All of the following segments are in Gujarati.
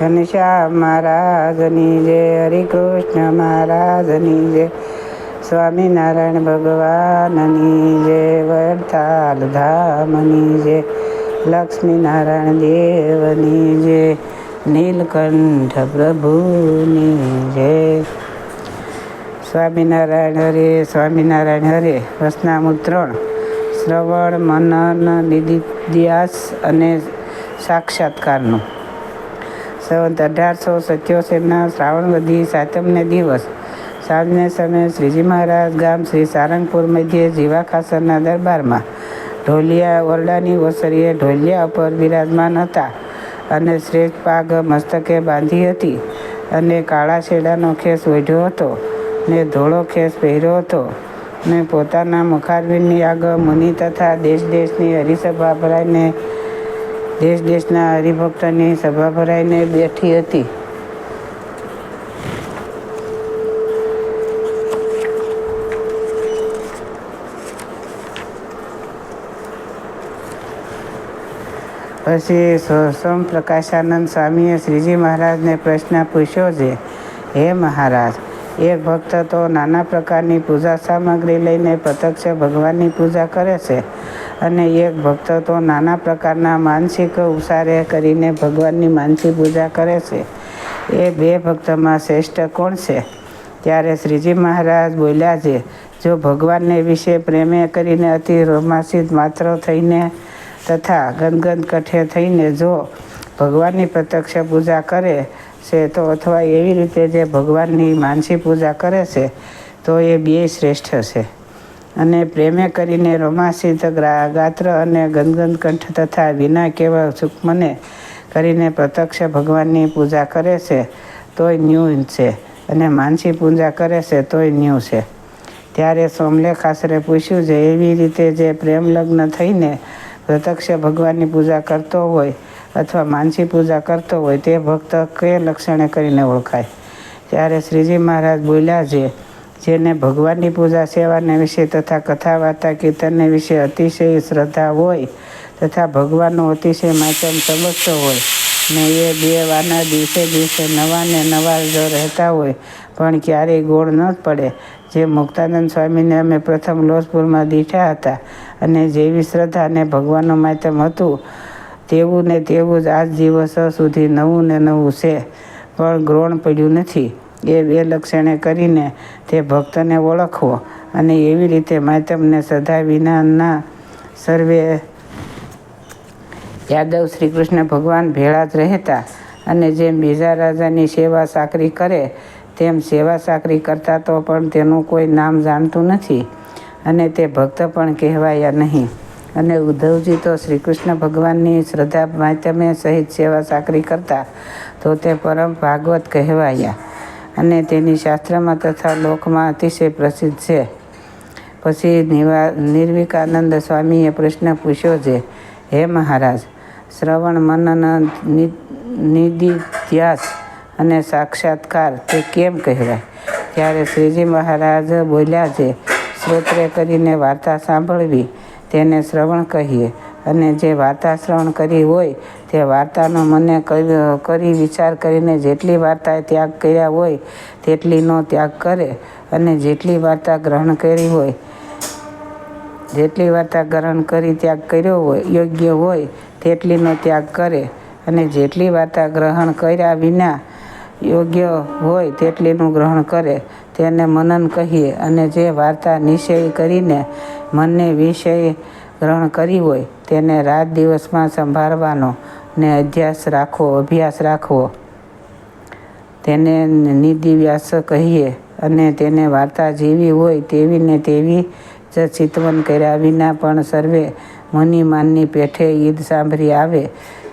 ઘનશ્યામ મહારાજની જય, હરિકૃષ્ણ મહારાજની જય, સ્વામિનારાયણ ભગવાનની જય, વડતાલ ધામની જય, લક્ષ્મીનારાયણ દેવની જય, નીલકંઠ પ્રભુની જય. સ્વામિનારાયણ હરે સ્વામિનારાયણ હરે, વસનામું ત્રણ, શ્રવણ, મનન નિધિધ્યાસ અને સાક્ષાત્કારનું. સંવત અઢારસો સત્યોતેરના શ્રાવણવદી સાતમને દિવસ. સાંજને સમયે શ્રીજી મહારાજ ગામ શ્રી સારંગપુર મધ્યે જીવા ખાસરના દરબારમાં ઢોલિયા, ઓરડાની ઓસરીએ ઢોલિયા ઉપર બિરાજમાન હતા અને શ્રેષ્ઠ પાગ મસ્તકે બાંધી હતી અને કાળા શેડાનો ખેસ ઓઢ્યો હતો ને ધોળો ખેસ પહેર્યો હતો ને પોતાના મુખારવીની આગળ મુનિ તથા દેશ દેશની હરિસભા ભરાઈને દેશ દેશના હરિભક્તની સભા ભરાઈને બેઠી હતી. પછી સોમ પ્રકાશાનંદ સ્વામીએ શ્રીજી મહારાજને પ્રશ્ન પૂછ્યો છે, હે મહારાજ એક ભક્ત તો નાના પ્રકારની પૂજા સામગ્રી લઈને પ્રત્યક્ષ ભગવાનની પૂજા કરે છે. અને એક ભક્ત તો નાના પ્રકારના માનસિક ઉસારે કરીને ભગવાનની માનસી પૂજા કરે છે. એ બે ભક્તમાં શ્રેષ્ઠ કોણ છે? ત્યારે શ્રીજી મહારાજ બોલ્યા છે, જો ભગવાનને વિશે પ્રેમે કરીને અતિ રોમાંસિત માત્ર થઈને તથા ગનગન કઠે થઈને જો ભગવાનની પ્રત્યક્ષ પૂજા કરે છે, તો અથવા એવી રીતે જે ભગવાનની માનસી પૂજા કરે છે, તો એ બે શ્રેષ્ઠ છે. અને પ્રેમે કરીને રોમાસિત ગાત્ર અને ગનગન કંઠ તથા વિના કેવા સૂક્ષ્મને કરીને પ્રત્યક્ષ ભગવાનની પૂજા કરે છે, તોય ન્યૂ છે. અને માનસી પૂજા કરે છે, તોય ન્યૂ છે. ત્યારે સોમલેખ આશરે પૂછ્યું છે, એવી રીતે જે પ્રેમ લગ્ન થઈને પ્રત્યક્ષ ભગવાનની પૂજા કરતો હોય અથવા માનસી પૂજા કરતો હોય, તે ભક્ત કે લક્ષણે કરીને ઓળખાય? ત્યારે શ્રીજી મહારાજ બોલ્યા છે જેને ભગવાનની પૂજા, સેવાને વિશે તથા કથા, વાર્તા, કીર્તનને વિશે અતિશય શ્રદ્ધા હોય તથા ભગવાનનું અતિશય માચમ સમજતો હોય. ને એ બે વાના દિવસે દિવસે નવા ને નવા જો રહેતા હોય, પણ ક્યારેય ગોળ ન પડે. જે મુક્તાનંદ સ્વામીને અમે પ્રથમ લોસપુરમાં દીઠા હતા અને જેવી શ્રદ્ધા અને ભગવાનનું માધ્યમ હતું, તેવું ને તેવું જ આજ દિવસ સુધી નવું ને નવું છે. પણ ગ્રોણ પડ્યું નથી. એ બે લક્ષણે કરીને તે ભક્તને ઓળખવો અને એવી રીતે માધ્યમને સદા વિનાના સર્વે યાદવ શ્રી કૃષ્ણ ભગવાન ભેળા જ રહેતા અને જેમ બીજા રાજાની સેવા સાકરી કરે, તેમ સેવા સાકરી કરતા તો પણ તેનું કોઈ નામ જાણતું નથી અને તે ભક્ત પણ કહેવાયા નહીં. અને ઉદ્ધવજી તો શ્રી કૃષ્ણ ભગવાનની શ્રદ્ધા માધ્યમે સહિત સેવા સાકરી કરતા તો તે પરમ ભાગવત કહેવાયા. અને તેની શાસ્ત્રમાં તથા લોકમાં અતિશય પ્રસિદ્ધ છે. પછી નિવા, નિર્વિકાનંદ સ્વામીએ પ્રશ્ન પૂછ્યો છે, હે મહારાજ, શ્રવણ, મનન નિધિધ્યાસ અને સાક્ષાત્કાર તે કેમ કહેવાય? ત્યારે શ્રીજી મહારાજ બોલ્યા છે, શ્રોત્રે કરીને વાર્તા સાંભળવી, તેને શ્રવણ કહીએ અને જે વાર્તા શ્રવણ કરી હોય તે વાર્તાનો મને કરી વિચાર કરીને જેટલી વાર્તાએ ત્યાગ કર્યા હોય, તેટલીનો ત્યાગ કરે અને જેટલી વાર્તા ગ્રહણ કરી હોય, જેટલી વાર્તા ગ્રહણ કરી ત્યાગ કર્યો હોય, યોગ્ય હોય, તેટલીનો ત્યાગ કરે અને જેટલી વાર્તા ગ્રહણ કર્યા વિના યોગ્ય હોય, તેટલીનું ગ્રહણ કરે. તેને મનન કહીએ અને જે વાર્તા નિશ્ચય કરીને મનને વિષય ગ્રહણ કરી હોય, તેને રાત દિવસમાં સંભાળવાનો ને અધ્યાસ રાખવો અભ્યાસ રાખવો તેને નિધિવ્યાસ કહીએ અને તેને વાર્તા જેવી હોય તેવી ને તેવી જ ચિતવન કર્યા વિના પણ સર્વે મુનિમાનની પેઠે ઈદ સાંભળી આવે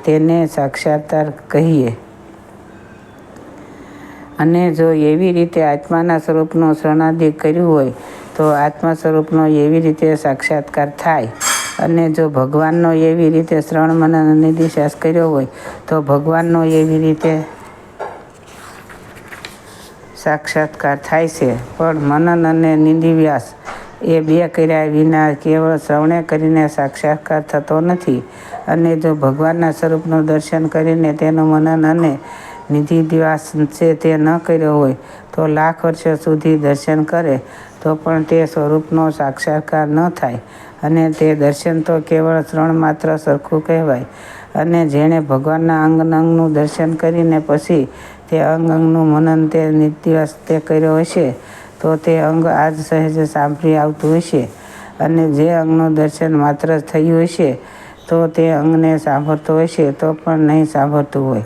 તેને સાક્ષાત્કાર કહીએ. અને જો એવી રીતે આત્માના સ્વરૂપનું શરણાધિક કર્યું હોય તો આત્મા સ્વરૂપનો એવી રીતે સાક્ષાત્કાર થાય. અને જો ભગવાનનો એવી રીતે શ્રવણ મનન નિધિશ્વાસ કર્યો હોય, તો ભગવાનનો એવી રીતે સાક્ષાત્કાર થાય છે. પણ મનન અને નિધિવ્યાસ એ બે કર્યા વિના કેવળ શ્રવણે કરીને સાક્ષાત્કાર થતો નથી. અને જો ભગવાનના સ્વરૂપનું દર્શન કરીને તેનું મનન અને નિધિ છે તે ન કર્યો હોય, તો લાખ વર્ષ સુધી દર્શન કરે, તો પણ તે સ્વરૂપનો સાક્ષાત્કાર ન થાય. અને તે દર્શન તો કેવળ ત્રણ માત્ર સરખું કહેવાય. અને જેણે ભગવાનના અંગ અંગનું દર્શન કરીને પછી તે અંગ અંગનું મનન તે નિત્યવાસ તે કર્યો હશે, તો તે અંગ આજ સહેજ સાંભળી આવતું હશે. અને જે અંગનું દર્શન માત્ર થયું હશે, તો તે અંગને સાંભળતો હશે તો પણ નહીં સાંભળતું હોય.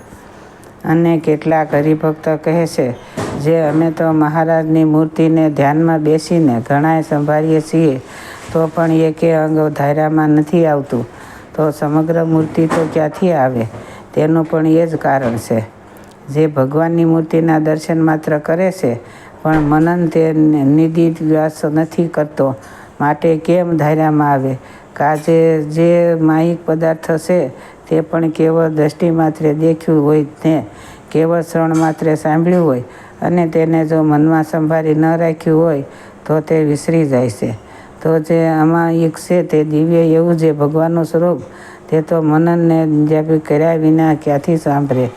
અને કેટલાક હરિભક્ત કહે છે, જે અમે તો મહારાજની મૂર્તિને ધ્યાનમાં બેસીને ઘણાય સંભાળીએ છીએ તો પણ એકે અંગ ધાર્યામાં નથી આવતું. તો સમગ્ર મૂર્તિ તો ક્યાંથી આવે? તેનું પણ એ જ કારણ છે. જે ભગવાનની મૂર્તિના દર્શન માત્ર કરે છે, પણ મનન તે નિધિ વ્યાસ નથી કરતો. માટે કેમ ધાર્યામાં આવે? કાજે જે માહિક પદાર્થ છે, તે પણ કેવળ દ્રષ્ટિ માત્રે દેખ્યું હોય ને, કેવળ શ્રવણ માત્રે સાંભળ્યું હોય, અને તેને જો મનમાં સંભાળી ન રાખ્યું હોય, તો તે વિસરી જાય છે. તો જે આમાં એક છે તે દિવ્ય એવું જે ભગવાનનું સ્વરૂપ, તે તો મનનને જ્યાં કર્યા વિના ક્યાંથી સાંભળે?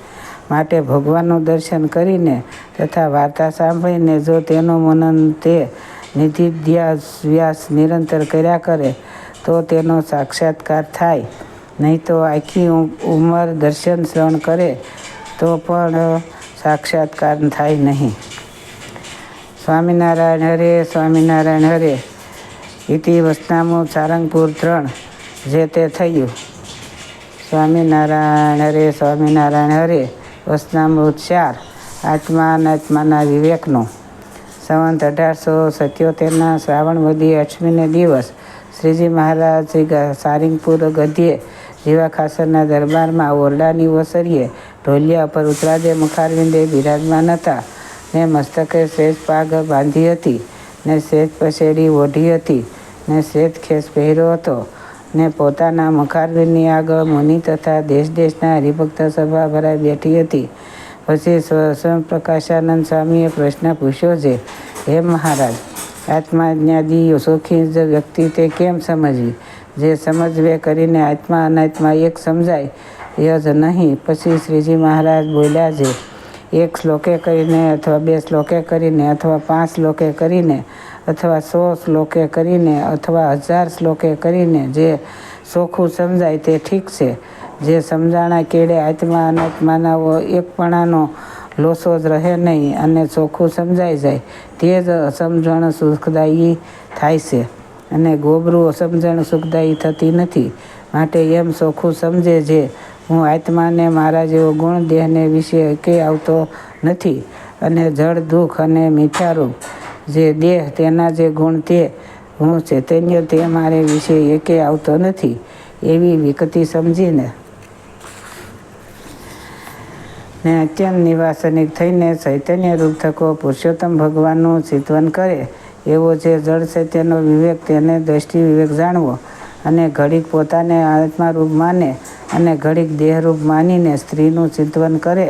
માટે ભગવાનનું દર્શન કરીને તથા વાર્તા સાંભળીને જો તેનું મનન તે નિધિધ્યાસ વ્યાસ નિરંતર કર્યા કરે, તો તેનો સાક્ષાત્કાર થાય. નહીં તો આખી ઉંમર દર્શન શ્રવણ કરે, તો પણ સાક્ષાત્કાર થાય નહીં. સ્વામિનારાયણ હરે સ્વામિનારાયણ હરે. ઇતિ વસનામું સારંગપુર ત્રણ, જે તે થયું. સ્વામિનારાયણ હરે સ્વામિનારાયણ હરે વસનામૃત ચાર આત્મા અનાત્માના વિવેકનો. સંવંત અઢારસો સત્યોતેરના શ્રાવણ વધી અષ્ટમીને દિવસ, શ્રીજી મહારાજ શ્રી સારિંગપુર ગદ્યે જીવા ખાસરના દરબારમાં ઓરડાની ઓસરીએ ઢોલિયા પર ઉતરાદે મુખારવિંદે બિરાજમાન હતા. ને મસ્તકે શ્રેષ્ઠ પાગ બાંધી હતી. ને શ્વેત પસેડી ઓઢી હતી ને શ્વેત ખેસ પહેર્યો હતો ને પોતાના મુખારવિંદની આગળ મુનિ તથા દેશ દેશના હરિભક્ત સભા ભરાઈ બેઠી હતી. પછી સ્વયં સ્વામીએ પ્રશ્ન પૂછ્યો છે, હે મહારાજ આત્મા જ્ઞાદી સુખી જ વ્યક્તિ તે કેમ સમજવી? જે સમજવે કરીને આત્મા અનાત્મા એક સમજાય, એ જ નહીં. પછી શ્રીજી મહારાજ બોલ્યા છે એક શ્લોકે કરીને અથવા બે શ્લોકે કરીને અથવા પાંચ શ્લોકે કરીને અથવા સો શ્લોકે કરીને અથવા હજાર શ્લોકે કરીને જે ચોખ્ખું સમજાય તે ઠીક છે. જે સમજાણા કેળે આત્મા અનાત્માનાઓ એકપણાનો લોસો જ રહે નહીં અને ચોખ્ખું સમજાઈ જાય તે જ સમજણ સુખદાયી થાય છે અને ગોબરું સમજણ સુખદાયી થતી નથી. માટે એમ ચોખ્ખું સમજે જે હું આત્માને મારા જેવો ગુણ દેહને વિશે કે આવતો નથી અને જળ, દુઃખ અને મીઠારૂપ જે દેહ તેના જે ગુણ તે, હું ચૈતન્ય તે મારે વિશે એકે આવતો નથી એવી વિકતિ સમજીને ને અત્યંત નિવાસનિક થઈને ચૈતન્ય રૂપ થકો પુરુષોત્તમ ભગવાનનું ચિંતવન કરે એવો જે જળ છે તેનો વિવેક, તેને દ્રષ્ટિ વિવેક જાણવો અને ઘડીક પોતાને આત્મારૂપ માને અને ઘડીક દેહરૂપ માનીને સ્ત્રીનું ચિંતવન કરે,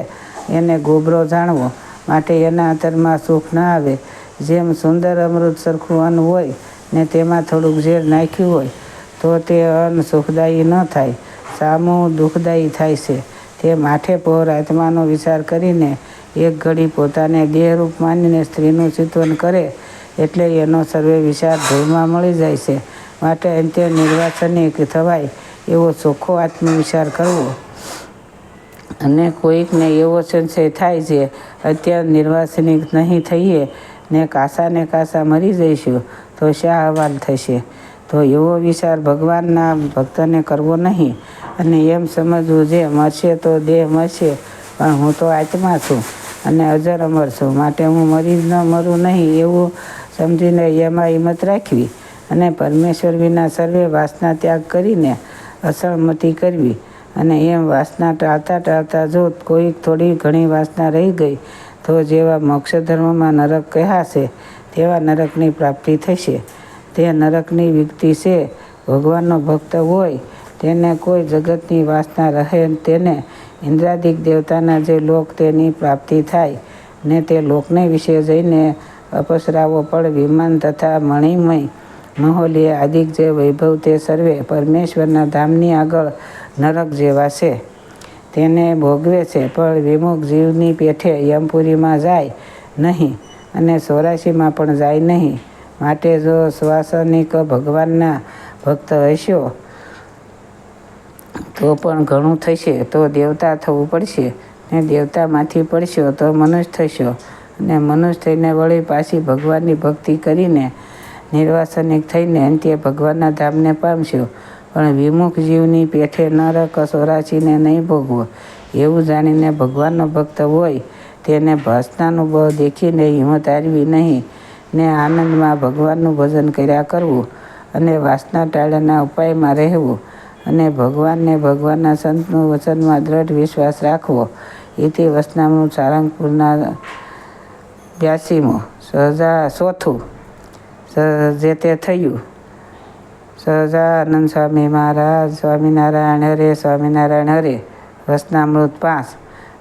એને ગોબરો જાણવો માટે એના અંતરમાં સુખ ન આવે. જેમ સુંદર અમૃત સરખું અન્ન હોય ને તેમાં થોડુંક ઝેર નાખ્યું હોય, તો તે અન્ન સુખદાયી ન થાય. સામું દુઃખદાયી થાય છે. તે માઠે પહોર આત્માનો વિચાર કરીને એક ઘડી પોતાને દેહરૂપ માનીને સ્ત્રીનું ચિંતવન કરે, એટલે એનો સર્વે વિચાર ધૂળમાં મળી જાય છે. માટે અંત્ય નિર્વાચનિક થવાય એવો ચોખ્ખો આત્મવિચાર કરવો. અને કોઈકને એવો સંશય થાય છે, અત્યારે નિર્વાસનિક નહીં થઈએ, ને કાસા ને કાસા મરી જઈશું, તો શા અહેવાલ થશે? તો એવો વિચાર ભગવાનના ભક્તને કરવો નહીં. અને એમ સમજવું જે મરશે તો દેહ મરશે પણ હું તો આત્મા છું અને અજર અમર છું, માટે હું મરી ન મરું નહીં એવું સમજીને એમાં હિંમત રાખવી. અને પરમેશ્વર વિના સર્વે વાસના ત્યાગ કરીને અસળમતી કરવી. અને એમ વાસના ટાળતા ટાળતા જો કોઈ થોડી ઘણી વાસના રહી ગઈ, તો જેવા મોક્ષ ધર્મમાં નરક કહેશે, તેવા નરકની પ્રાપ્તિ થશે. તે નરકની વ્યક્તિ છે, ભગવાનનો ભક્ત હોય, તેને કોઈ જગતની વાસના રહે તેને ઇન્દ્રાદિક દેવતાના જે લોક તેની પ્રાપ્તિ થાય, ને તે લોકને વિશે જઈને અપસરાવો પણ વિમાન તથા મણિમય મહોલીય આદિક જે વૈભવ તે સર્વે પરમેશ્વરના ધામની આગળ નરક જેવા છે. તેને ભોગવે છે, પણ વિમુખ જીવની પેઠે યમપુરીમાં જાય નહીં અને સોરાશીમાં પણ જાય નહીં. માટે જો શ્વાસનિક ભગવાનના ભક્ત હશો, તો પણ ઘણું થશે. તો દેવતા થવું પડશે ને દેવતામાંથી પડશો તો મનુષ્ય થશો. અને મનુષ્ય થઈને વળી પાછી ભગવાનની ભક્તિ કરીને નિર્વાસનિક થઈને અંત્ય ભગવાનના ધામને પામશો. પણ વિમુખ જીવની પેઠે નરક સોરાશીને નહીં ભોગવો. એવું જાણીને ભગવાનનો ભક્ત હોય, તેને ભસ્નાનુભવ દેખીને હિંમત હારવી નહીં. ને આનંદમાં ભગવાનનું ભજન કર્યા કરવું અને વાસના ટાળાના ઉપાયમાં રહેવું અને ભગવાનને ભગવાનના સંતનું વચનમાં દ્રઢ વિશ્વાસ રાખવો. એથી વસનામનું સારંગપુરના બ્યાસીમો. સહજા ચોથું જે તે થયું. સહજાનંદ સ્વામી મહારાજ, સ્વામિનારાયણ હરે સ્વામિનારાયણ હરે, વસનામૃત પાંચ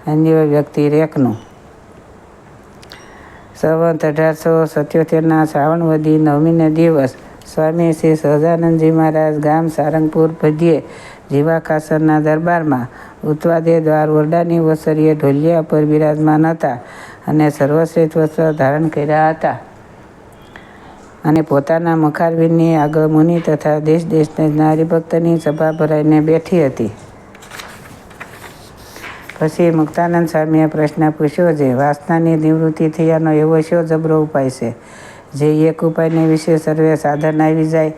અન્ય વ્યક્તિ રેકનું. સંવંત અઢારસો સત્યોતેરના શ્રાવણવદી નવમીને દિવસ, સ્વામી શ્રી સહજાનંદજી મહારાજ ગામ સારંગપુર ભજીએ જીવાકાસરના દરબારમાં ઉત્વાદે દ્વાર ઓરડાની વસરીએ ઢોલિયા પર બિરાજમાન હતા અને સર્વશ્રેષ્ઠ વસ્ત્ર ધારણ કર્યા હતા. અને પોતાના મખારવીરની આગળ મુનિ તથા દેશ દેશના હરિભક્તની સભા ભરાઈને બેઠી હતી. પછી મુક્તાનંદ સ્વામીએ પ્રશ્ન પૂછ્યો છે, વાસનાની નિવૃત્તિ થયાનો એવો શો જબરો ઉપાય છે? જે એક ઉપાયને વિશે સર્વે સાધન આવી જાય.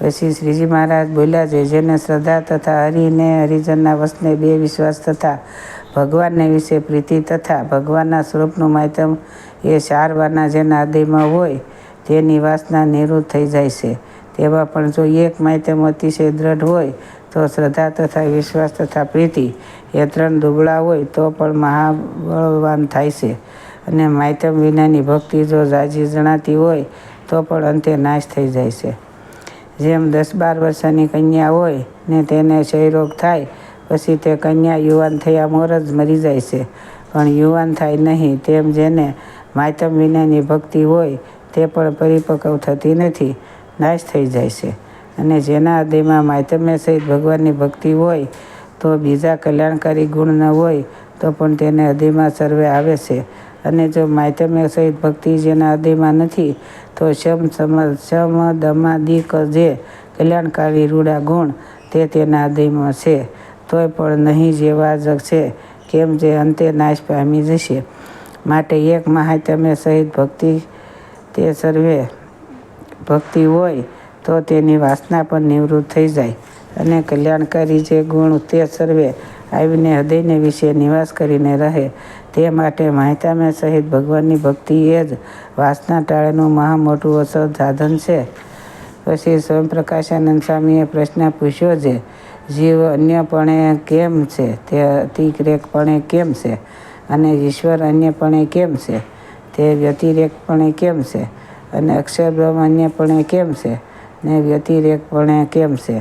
પછી શ્રીજી મહારાજ બોલ્યા છે, જેને શ્રદ્ધા તથા હરિને હરિજનના વસને બે વિશ્વાસ તથા ભગવાનને વિશે પ્રીતિ તથા ભગવાનના સ્વરૂપનું માધ્યમ એ ચાર વારના જેના હૃદયમાં હોય તેની વાસના નિવૃત્ત થઈ જાય છે. તેવા પણ જો એક માધ્યમ અતિશય દ્રઢ હોય, તો શ્રદ્ધા તથા વિશ્વાસ તથા પ્રીતિ, એ ત્રણ દુબળા હોય, તો પણ મહાબળવાન થાય છે. અને માધ્યમ વિનાની ભક્તિ જો જાજી જણાતી હોય, તો પણ અંતે નાશ થઈ જાય છે. જેમ દસ બાર વર્ષની કન્યા હોય, ને તેને ક્ષયરોગ થાય, પછી તે કન્યા યુવાન થયા મોર જ મરી જાય છે. પણ યુવાન થાય નહીં, તેમ જેને માતમ વિનાની ભક્તિ હોય તે પણ પરિપક્વ થતી નથી. નાશ થઈ જાય છે. અને જેના હૃદયમાં માતમ્ય સહિત ભગવાનની ભક્તિ હોય, તો બીજા કલ્યાણકારી ગુણ ન હોય, તો પણ તેને હૃદયમાં સર્વે આવે છે. અને જો માતમ્ય સહિત ભક્તિ જેના હૃદયમાં નથી, તો શમ સમ શમ દમાદિક જે કલ્યાણકારી રૂડા ગુણ તે તેના હૃદયમાં છે. તોય પણ નહીં જેવા જ છે, કેમ જે અંતે નાશ પામી જશે. માટે એક મહાત્મ્ય સહિત ભક્તિ તે સર્વે ભક્તિ હોય તો તેની વાસના પણ નિવૃત્ત થઈ જાય. અને કલ્યાણકારી જે ગુણ તે સર્વે આવીને હૃદયને વિશે નિવાસ કરીને રહે. તે માટે માહિતામે સહિત ભગવાનની ભક્તિ એ જ વાસના ટાળેનું મહા મોટું અસર સાધન છે. પછી સ્વયંપ્રકાશાનંદ સ્વામીએ પ્રશ્ન પૂછ્યો છે, જીવ અન્યપણે કેમ છે? તે અતિક્રેકપણે કેમ છે? અને ઈશ્વર અન્યપણે કેમ છે? તે વ્યતિરેકપણે કેમ છે? અને અક્ષર બ્રહ્મ અન્યપણે કેમ છે? ને વ્યતિરેકપણે કેમ છે?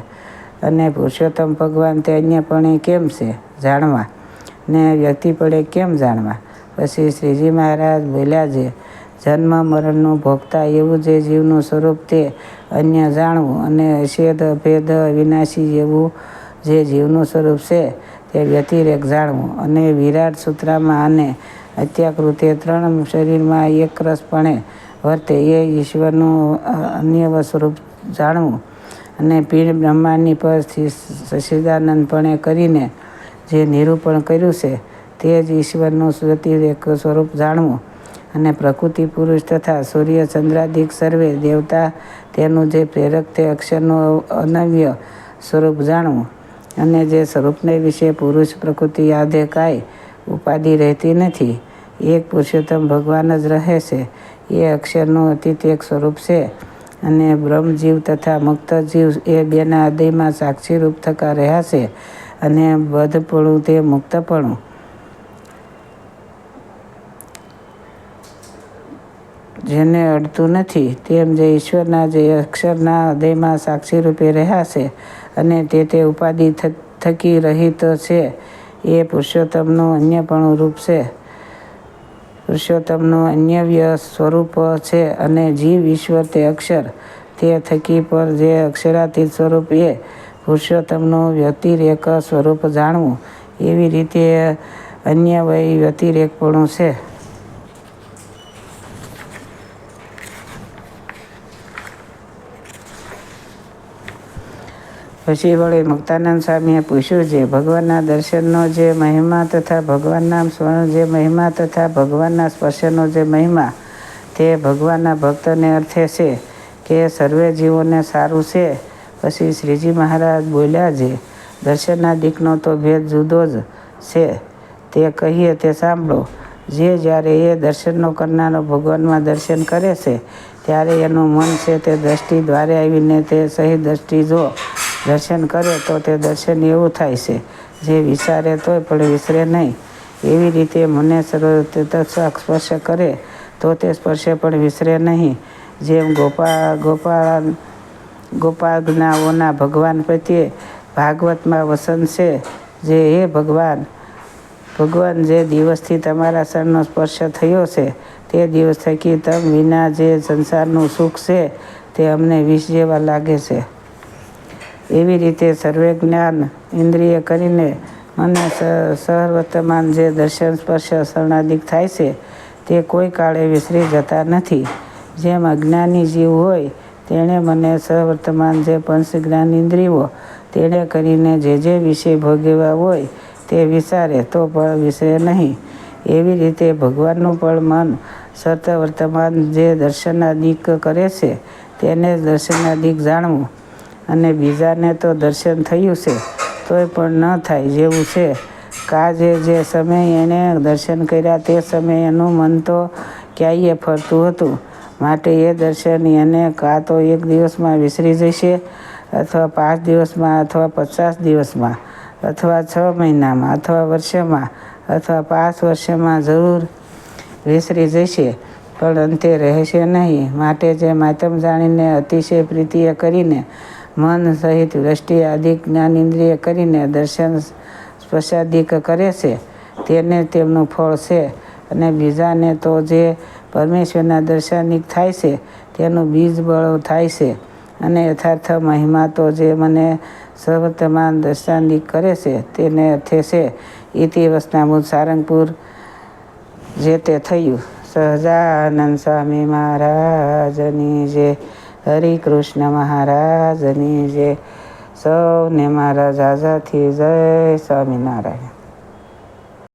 અને પુરુષોત્તમ ભગવાન તે અન્યપણે કેમ છે? જાણવા. ને વ્યક્તિપણે કેમ જાણવા? પછી શ્રીજી મહારાજ બોલ્યા છે, જન્મ મરણનું ભોગતા એવું જે જીવનું સ્વરૂપ તે અન્ય જાણવું અને અષેદ ભેદ વિનાશી જેવું જે જીવનું સ્વરૂપ છે તે વ્યતિરેક જાણવું અને વિરાટ સૂત્રમાં અને અત્યાકૃતે ત્રણ શરીરમાં એકરસપણે વર્તે. એ ઈશ્વરનું અન્ય સ્વરૂપ જાણવું. અને પીણ બ્રહ્માંડની પર સચિદાનંદપણે કરીને જે નિરૂપણ કર્યું છે, તે જ ઈશ્વરનું એક સ્વરૂપ જાણવું. અને પ્રકૃતિ પુરુષ તથા સૂર્ય ચંદ્રાદિક સર્વે દેવતા તેનું જે પ્રેરક તે અક્ષરનું અનવ્ય સ્વરૂપ જાણવું. અને જે સ્વરૂપને વિશે પુરુષ પ્રકૃતિ યાદે કાંઈ ઉપાધિ રહેતી નથી. એક પુરુષોત્તમ ભગવાન જ રહે છે. એ અક્ષરનું અતીત એક સ્વરૂપ છે અને બ્રહ્મજીવ તથા મુક્ત જીવ એ બેના હૃદયમાં સાક્ષીરૂપ થકા રહ્યા છે અને બધપણું તે મુક્તપણું. જેને અડતું નથી તેમ જે ઈશ્વરના જે અક્ષરના હૃદયમાં સાક્ષી રૂપે રહ્યા છે અને તે તે ઉપાધિ થકી રહિત છે. એ પુરુષોત્તમનું અન્યપણું રૂપ છે. પુરુષોત્તમનું અન્યવ્ય સ્વરૂપ છે અને જીવ, ઈશ્વર તે અક્ષર તે થકી પર જે અક્ષરાતીત સ્વરૂપ એ પુરુષોત્તમનું વ્યતિરેક સ્વરૂપ જાણવું. એવી રીતે અન્ય વય વ્યતિરેકપણું છે. પછી વળી મુક્તાનંદ સ્વામીએ પૂછ્યું છે ભગવાનના દર્શનનો જે મહિમા તથા ભગવાનના સ્વર્ણ જે મહિમા તથા ભગવાનના સ્પર્શનો જે મહિમા, તે ભગવાનના ભક્તને અર્થે છે કે સર્વે જીવોને સારું છે. પછી શ્રીજી મહારાજ બોલ્યા છે દર્શનના દીકનો તો ભેદ જુદો જ છે. તે કહીએ તે સાંભળો. જે જ્યારે એ દર્શનનો કરનારો ભગવાનમાં દર્શન કરે છે, ત્યારે એનું મન છે તે દ્રષ્ટિ દ્વારે આવીને તે સહી દ્રષ્ટિ જો દર્શન કરે તો તે દર્શન એવું થાય છે. જે વિચારે તોય પણ વિસરે નહીં. એવી રીતે મને સ્પર્શ કરે તો તે સ્પર્શે પણ વિસરે નહીં. જેમ ગોપાળ ગોપાળ ગોપાજ્ઞાઓના ભગવાન પ્રત્યે ભાગવતમાં વસન છે, જે હે ભગવાન ભગવાન જે દિવસથી તમારા શરણનો સ્પર્શ થયો છે, તે દિવસ થકી તમ વિના જે સંસારનું સુખ છે, તે અમને વિષ જેવા લાગે છે. એવી રીતે સર્વે જ્ઞાન ઇન્દ્રિય કરીને મને સર્વર્તમાન જે દર્શન, સ્પર્શ, શરણાદિક થાય છે, તે કોઈ કાળે વિસરી જતા નથી. જેમ અજ્ઞાની જીવ હોય, તેણે મને સવર્તમાન જે પંચ જ્ઞાન ઇન્દ્રિયો, તેણે કરીને જે જે વિષય ભોગવ્યા હોય, તે વિચારે તો પણ વિષય નહીં. એવી રીતે ભગવાનનું પણ મન સત વર્તમાન જે દર્શનાદિક કરે છે, તેને દર્શનાદિક જાણવું. અને બીજાને તો દર્શન થયું છે, તોય પણ ન થાય જેવું છે. કાજે જે સમયે એણે દર્શન કર્યા તે સમયે એનું મન તો ક્યાંય ફરતું હતું. માટે એ દર્શન એને કાં તો એક દિવસમાં વિસરી જશે, અથવા પાંચ દિવસમાં, અથવા પચાસ દિવસમાં, અથવા છ મહિનામાં, અથવા વર્ષમાં, અથવા પાંચ વર્ષમાં જરૂર વિસરી જશે. પણ અંતે રહેશે નહીં. માટે જે માતમ જાણીને અતિશય પ્રીતિએ કરીને મન સહિત દ્રષ્ટિ આદિ જ્ઞાનેન્દ્રિય કરીને દર્શન સ્પર્શાદિક કરે છે, તેને તેમનું ફળ છે અને બીજાને તો જે પરમેશ્વરના દર્શનિક થાય છે, તેનું બીજ બળ થાય છે અને યથાર્થ મહિમા તો જે મને સર્વતમાન દર્શાનિક કરે છે, તેને અર્થે છે. ઇતિ વસનામુદ સારંગપુર જે તે થયું. સહજાનંદ સ્વામી મહારાજની જે હરિકૃષ્ણ મહારાજની જે સૌને મારા જાજાથી જય સ્વામિનારાયણ.